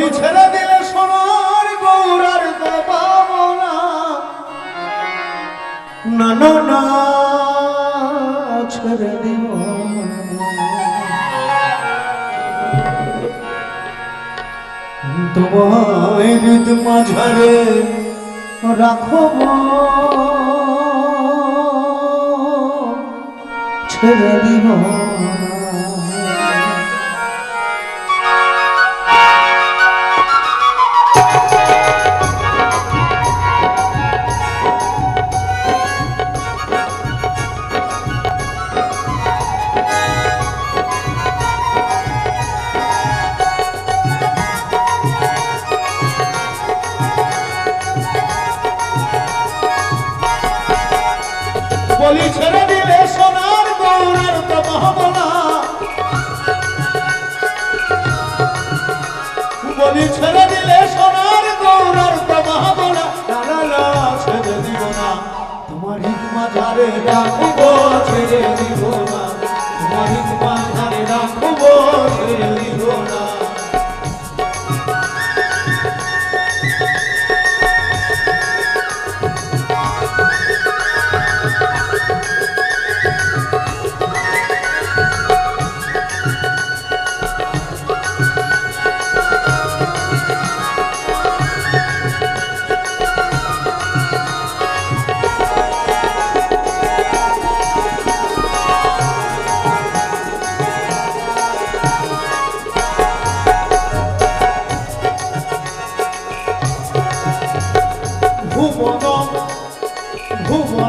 বলি ছেড়ে দিলে সোনার গৌরার না না না, ছেড়ে দিব হৃদ মাঝারে রাখব ছেড়ে দিব না। বলি ছেড়ে দিলে সোনার গৌরার তো মহবনা না না না ছেড়ে দিব না। তোমার হিকমা মাঝারে রাখব, ছেড়ে দিব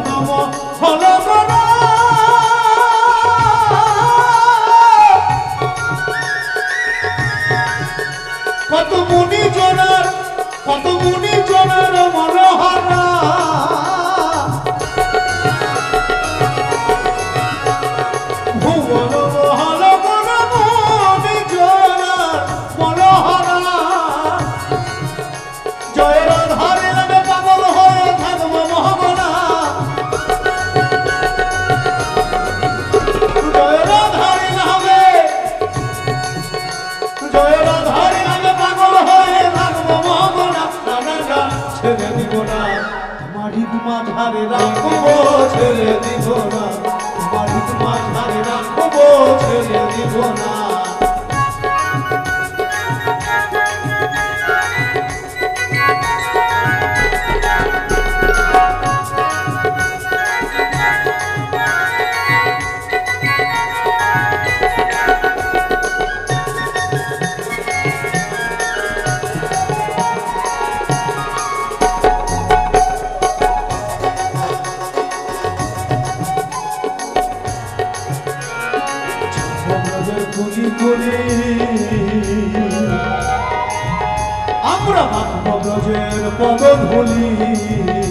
我 ছেড়ে দিব না। তোমার হিত মাঝারে রাখব, ছেড়ে দিব না। তোমার হিত মাঝারে রাখব, ছেড়ে দিব না। আমরা ভগবানের পদ ধুলি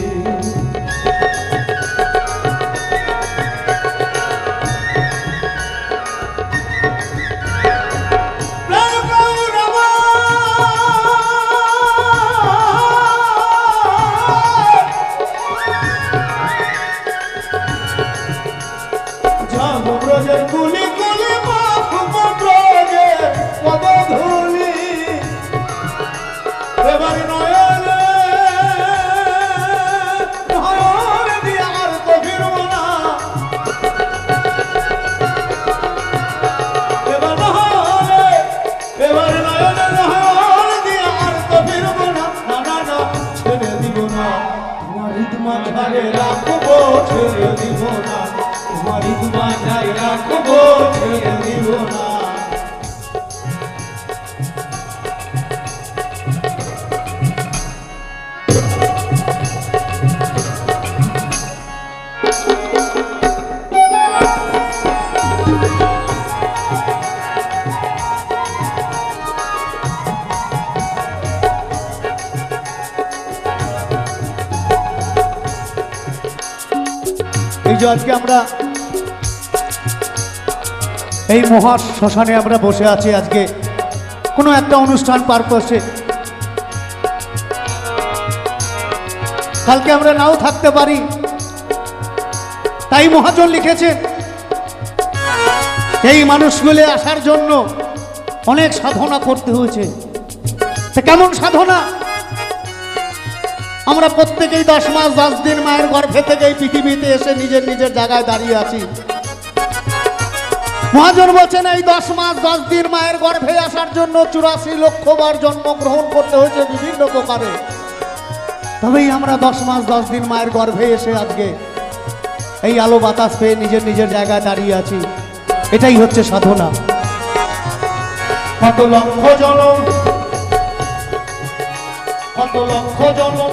রাখব ছেড়ে এই যে আজকে আমরা এই মহা শ্মশানে আমরা বসে আছি, আজকে কোনো একটা অনুষ্ঠান পার করছে। কালকে আমরা নাও থাকতে পারি। তাই মহাজন লিখেছেন এই মানুষগুলো আসার জন্য অনেক সাধনা করতে হয়েছে। কেমন সাধনা? আমরা প্রত্যেকেই দশ মাস, দশ দিন মায়ের গর্ভে থেকে এই পৃথিবীতে এসে নিজের নিজের জায়গায় দাঁড়িয়ে আছি। মহাজন বলছেন, এই দশ মাস, দশ দিন মায়ের গর্ভে আসার জন্য চুরাশি লক্ষ বার জন্মগ্রহণ করতে হয়েছে বিভিন্ন প্রকারে। তবেই আমরা দশ মাস, দশ দিন মায়ের গর্ভে এসে আজকে এই আলো বাতাস পেয়ে নিজের নিজের জায়গায় দাঁড়িয়ে আছি। এটাই হচ্ছে সাধনা। কত লক্ষ জনম, কত লক্ষ জনম।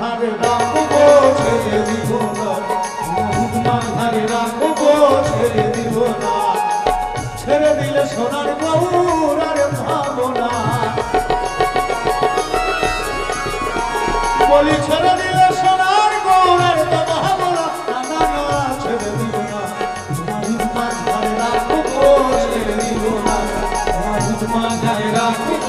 মাথার রাখব ছেড়ে দিব না। মুখ মাথার রাখব ছেড়ে দিব না। ছেড়ে দিলে সোনার বাবুর আর ভাবো না। বলি, ছেড়ে দিলে সোনার গৌরার তো ভাবো না। ছেড়ে দিব না। মুখ মাথার রাখব ছেড়ে দিব না। মুখ মাথার রাখব